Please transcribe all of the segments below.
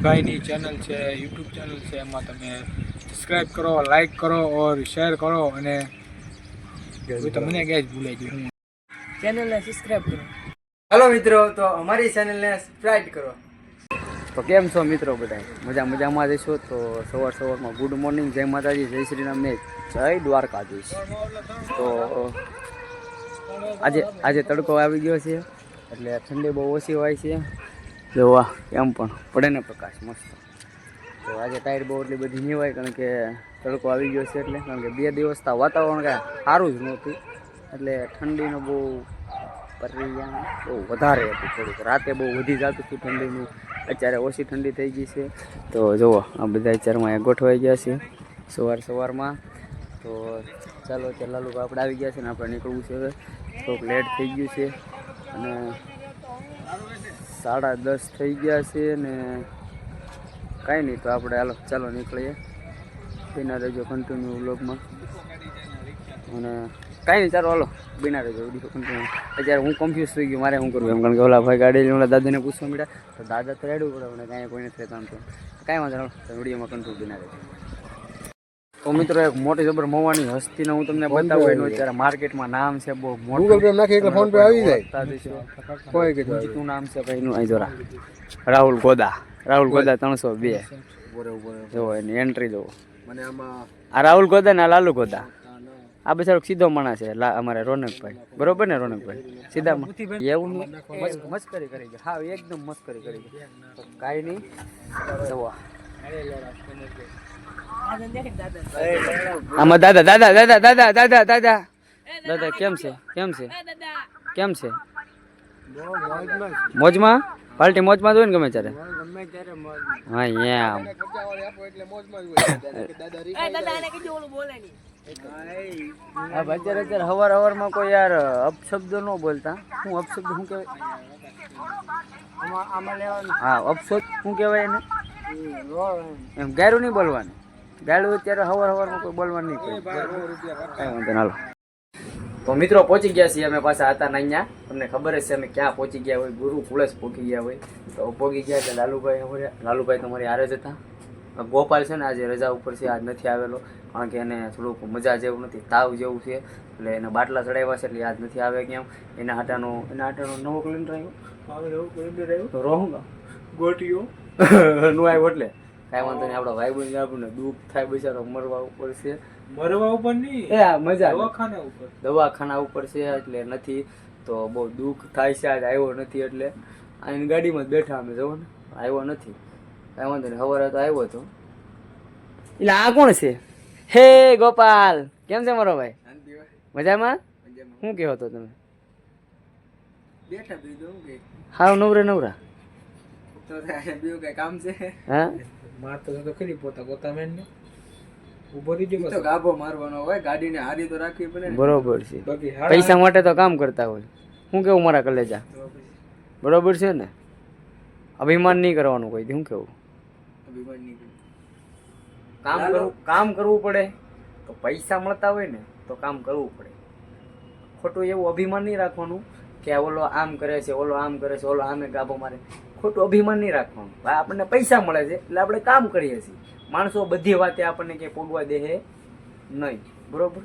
ભાઈની ચેનલ છે YouTube channel છે એમાં તમે સબસ્ક્રાઈબ કરો લાઈક કરો ઓર શેર કરો અને તમને જ ભૂલાઈ ગયું ચેનલને સબસ્ક્રાઈબ કરો. હાલો મિત્રો તો અમારી ચેનલને સબસ્ક્રાઈબ કરો. તો કેમ છો મિત્રો બધા મજા મજામાં જઈશું તો સવાર સવારમાં ગુડ મોર્નિંગ જય માતાજી જય શ્રી રામ ને જય દ્વારકાધીશ. તો આજે આજે તડકો આવી ગયો છે એટલે ઠંડી બહુ ઓછી હોય છે. જોવા એમ પણ. પડે ને પ્રકાશ, મસ્ત. તો આજે ટાયર બહુ એટલી બધી નહીં હોય, કારણ કે તડકો આવી ગયો છે એટલે. કારણ કે બે દિવસ તો વાતાવરણ કાંઈ સારું જ નહોતું. એટલે ઠંડીનો બહુ પરિણામ બહુ વધારે હતું થોડુંક. રાતે બહુ વધી જતું હતું ઠંડીનું. અત્યારે ઓછી ઠંડી થઈ ગઈ છે. તો જુઓ, આ બધા અત્યારમાં ગોઠવાઈ ગયા છે સવાર સવારમાં. તો ચાલો, અત્યારે લાલુ આપણે આવી ગયા છે ને, આપણે નીકળવું છે હવે. થોડુંક લેટ થઈ ગયું છે. અને સાડા દસ થઈ ગયા છે ને કાંઈ નહીં તો આપણે હાલો, ચાલો નીકળીએ. બિના રહેજો કન્ટિન્યુ વ્લોગમાં અને કાંઈ નહીં, ચાલો હાલો, બિના રહેજો કન્ટિન્યુ અત્યારે હું કન્ફ્યુઝ થઈ ગયો, મારે શું કરવું? એમ કારણ કે ઓલા ભાઈ ગાડી ઓલા દાદાને પૂછવા મળ્યા તો દાદા તો રેડવું પડે મને કાંઈ કોઈ નથી કામ તો. કાંઈ વાંધો તો વિડીયોમાં કન્ટિન્યુ બિના રહેજો તો મિત્રો એક મોટી જબર મોવાની હસ્તીને હું તમને બતાવું એનું અત્યારે માર્કેટમાં નામ છે બહુ મોટું. ગૂગલ પે નાખી એટલે ફોન પે આવી જાય. કોઈ કે આવી. નામ છે ભાઈનું અહીં જોરા. રાહુલ ગોદા. રાહુલ ગોદા ત્રણસો બે. જો એની એન્ટ્રી જોવો. મને આમાં આ રાહુલ ગોદા ને આ લાલુ ગોદા. આ બિચારો સીધો માણસ છે અમારે રોનકભાઈ. બરોબર ને રોનકભાઈ? સીધા એવું મસ્કરી કરી છે હા એકદમ મસ્કરી કરી છે કાંઈ નહીં. જોવો આમાં દાદા દાદા દાદા દાદા દાદા દાદા. દાદા કેમ છે? કેમ છે? કેમ છે? મોજમાં પાર્ટી મોજમાં? જોઈને ગમે ત્યારે? ગમે ત્યારે મોજ. હા એમ. ખર્ચાવાળી આપો એટલે મોજમાં જ હોય. દાદા એ દાદા એને કીધું ઓલું બોલે નહીં. હા ભાઈ અત્યારે અત્યારે હવાર હવારમાં કોઈ યાર અપશબ્દ ન બોલતા. શું અપશબ્દ શું કહેવાય? હા અપશબ્દ શું કહેવાય એને? એમ ગાયરું નહીં બોલવાનું. ગાયરું અત્યારે હવાર હવારમાં કોઈ બોલવાનું નહીં કોઈ વાંધો હાલો. તો મિત્રો પહોંચી ગયા છીએ અમે પાછા હતા ને અહીંયા. તમને ખબર જ છે અમે ક્યાં પહોંચી ગયા હોય ગુરુ કુળસ પહોંચી ગયા હોય. તો પહોંચી ગયા એટલે લાલુભાઈ અમારે લાલુભાઈ તમારી હારે જ હતા. ગોપાલ છે ને આજે રજા ઉપર છે આજ નથી આવેલો કારણ કે એને થોડુંક મજા જેવું નથી તાવ જેવું છે. એટલે એને બાટલા ચડાવ્યા છે એટલે આજ નથી આવે કેમ એના હાટાનો એના હાટાનો નવો ક્લિન્ડર આવ્યો. રોહુંગા ગોટીઓ નું આવ્યો એટલે? કાંઈ વાંધો નહીં આપણા ભાઈ બંધ આપણને દુઃખ થાય બિચારો મરવા ઉપર છે. મરવા ઉપર નહીં એ મજા દવાખાના ઉપર. દવાખાના ઉપર છે એટલે નથી તો બહુ દુઃખ થાય છે આજ આવ્યો નથી એટલે. આની ગાડીમાં જ બેઠા અમે જવો ને આવ્યો નથી. કાંઈ વાંધો નહીં સવારે તો આવ્યો હતો એટલે આ કોણ છે? હે ગોપાલ કેમ છે મારો ભાઈ? મજામાં? શું કહેવો તો તમે? બેઠા બીજું હું કે? નવરા નવરા. તો બીજું કઈ કામ છે? હા? મારતો તો ખરી પોતા પોતા મેન ને ઊભો રહી તો ગાભો મારવાનો હોય ગાડીને હારી તો રાખવી પડે બરોબર છે. પૈસા માટે તો કામ કરતા હોય. શું કેવું મારા કલેજા? બરોબર છે ને? અભિમાન નહીં કરવાનું કોઈ શું કેવું? અભિમાન નહીં કામ કરવું કામ કરવું પડે. તો પૈસા મળતા હોય ને તો કામ કરવું પડે. ખોટું એવું અભિમાન નહીં રાખવાનું કે આ ઓલો આમ કરે છે ઓલો આમ કરે છે ઓલો આમે ગાભો મારે. ખોટું અભિમાન નહીં રાખવાનું. ભાઈ આપણને પૈસા મળે છે એટલે આપણે કામ કરીએ છીએ. માણસો બધી વાતે આપણને ક્યાંય પોગવા દે છે નહીં. બરોબર?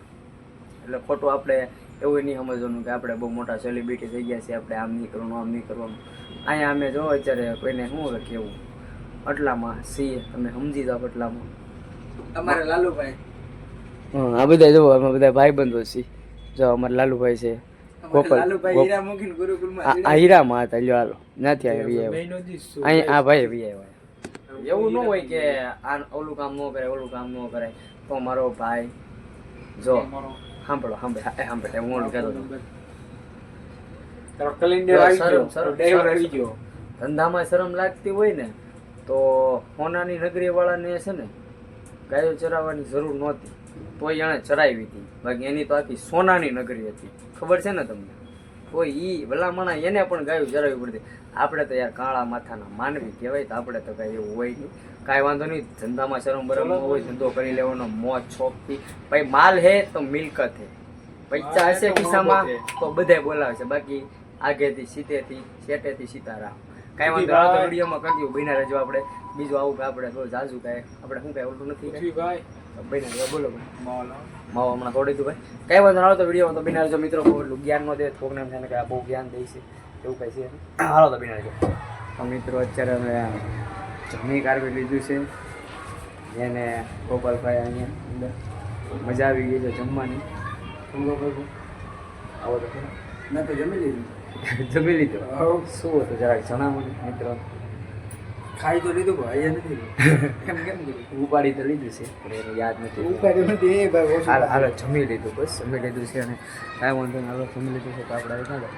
એટલે ખોટું આપણે એવું નહીં સમજવાનું કે આપણે બહુ મોટા સેલિબ્રિટી થઈ ગયા છીએ આપણે આમ નહીં કરવાનું આમ નહીં કરવાનું. અહીંયા અમે જો અત્યારે કોઈને શું કેવું આટલામાં છીએ તમે સમજી જાઓ આટલામાં. અમારા લાલુભાઈ. હં, આ બધા જો અમે બધા ભાઈબંધો છીએ. જો અમારા લાલુભાઈ છે. અમારે ગોપાલ લાલુભાઈ ગોપ- હીરા મૂકીને ગુરુકુળમાં આ આ હીરામાં હતા લ્યો હાલો. નથી આવ્યા વી અહીં આ ભાઈ વી આવ્યા એવું ન હોય કે આ ઓલું કામ ન કરે ઓલું કામ ન કરે તો મારો ભાઈ જો સાંભળો સાંભળો એ સાંભળો હું ઓલું કહેતો હતો. તારો કેલેન્ડર આવી. ગયો. ધંધામાં શરમ લાગતી હોય ને તો હોનાની નગરી વાળાને છે ને ગાયો ચરાવવાની જરૂર નહોતી. તોય એણે ચરાવી હતી. બાકી એની તો આખી સોનાની નગરી હતી. ખબર છે ને તમને? કોઈ ઈ ભલામણા એને પણ ગાયું ચરાવી પડતી. આપણે તો યાર કાળા માથાના માનવી કહેવાય તો આપણે તો કાંઈ એવું હોય નહીં. કાંઈ વાંધો નહીં ધંધામાં શરમ બરમ હોય ધંધો કરી લેવાનો મોજ શોખથી ભાઈ માલ હે તો મિલકત હે. પૈસા હશે ખિસ્સામાં તો બોલાવે છે બાકી આગેથી સીતેથી શેટેથી સીતારામ. કાંઈ વાંધો ના આવે તો વિડીયોમાં કરજો બન્યા રહેજો આપણે. બીજું આવું આપણે થોડું જાજુ કાંઈ આપણે શું કાંઈ ઓલું નથી કાંઈ. પૃથ્વીભાઈ બોલો ભાઈ. માવો હમણાં હતું ભાઈ. કાંઈ વાંધો ના આવે તો વિડીયોમાં તો બિનાર જો મિત્રો એટલું જ્ઞાન ન દે થોકને એમ કે આ બહુ જ્ઞાન દે છે એવું કઈ છે. હાલો તો બિનાર જો. તો મિત્રો અત્યારે અમે જમી કાર્પેટ લીધું છે. એને ગોપાલભાઈ અહીંયા અંદર મજા આવી ગઈ છે જમવાની. આવો તો. મેં તો જમી લીધું. જમી લીધું? શું હતું જરાક જણાવો મિત્રો. ખાઈ તો લીધું પણ અહીંયા નથી લીધું. કેમ કેમ ઉપાડી તો લીધું છે પણ એનું યાદ નથી ઉપાડ્યું નથી એ ભાઈ હાલ હાલો જમી લીધું બસ જમી લીધું છે અને કાંઈ વાંધો નહીં હાલો જમી લીધું છે તો આપણે આવી કાઢો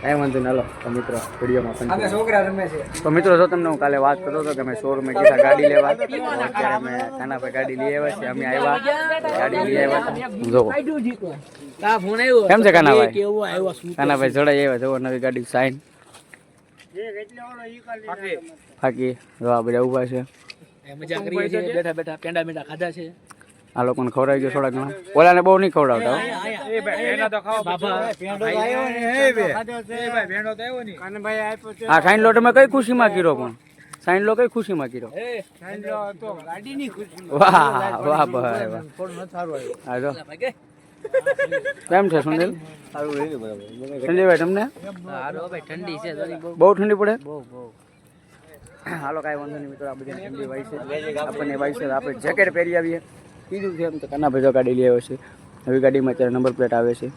કાંઈ વાંધો નહીં હાલો તો મિત્રો વિડીયોમાં પણ છોકરા રમે છે. તો મિત્રો જો તમને હું કાલે વાત કરતો હતો કે અમે શોરૂમે કીધા ગાડી લેવા અત્યારે અમે કાનાભાઈ ગાડી લઈ આવ્યા છે અમે આવ્યા ગાડી લઈ આવ્યા જો ફોન આવ્યો. કેમ છે કાનાભાઈ? કેવો આવ્યો શું કાનાભાઈ જડાઈ આવ્યા જવો નવી ગાડી સાઈન. બાકી આ બધા ઊભા છે. મજા કરીએ છીએ બેઠા બેઠા પેંડા મેંડા ખાધા છે. આ લોકોને ખવડાવી ગયો થોડા ઘણા. ઓલાને બહુ નહીં ખવડાવતા હા. સાઈન લોટમાં તો ખાઓ બાપા એ ભાઈ ભેંડો તો આવ્યો નહીં. આ ખાઈન લો તમે કઈ ખુશીમાં કીરો પણ? સાઈન લો કઈ ખુશીમાં કીરો વાહ વાહ ભાઈ વાહ. કેમ છે, સુનિલ? સંજયભાઈ તમને? ઠંડી છે બહુ ઠંડી પડે? હાલો, કાંઈ વાંધો નહીં મિત્રો, આ બધી ઠંડી વાય છે. આપણને વાય છે આપણે જેકેટ પહેરી આવીએ. કીધું છે એમ તો કાના ભાઈ ગાડી લઈ આવ્યો છે. નવી ગાડીમાં અત્યારે નંબર પ્લેટ આવે છે.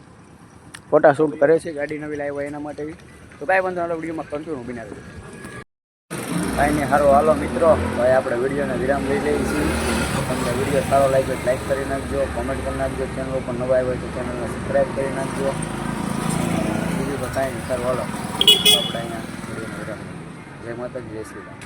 ફોટા શૂટ કરે છે, ગાડી નવી લાવ્યા એના માટે. બી. તો કાંઈ વાંધો હાલો, વિડીયોમાં કન્ટિન્યુ બનાવી કાંઈ નહીં સારો હાલો મિત્રો. ભાઈ આપણે વિડીયોને વિરામ લઈ લઈએ છીએ. તમને વીડિયો સારો લાગ્યો તો લાઈક કરી નાખજો કોમેન્ટ કરી નાખજો ચેનલ ઉપર નવા આવ્યો તો ચેનલને સબસ્ક્રાઈબ કરી નાખજો બીજું તો કાંઈ સારું, હાલો આપણે અહીંયા. જય માતાજી, જય શ્રી રામ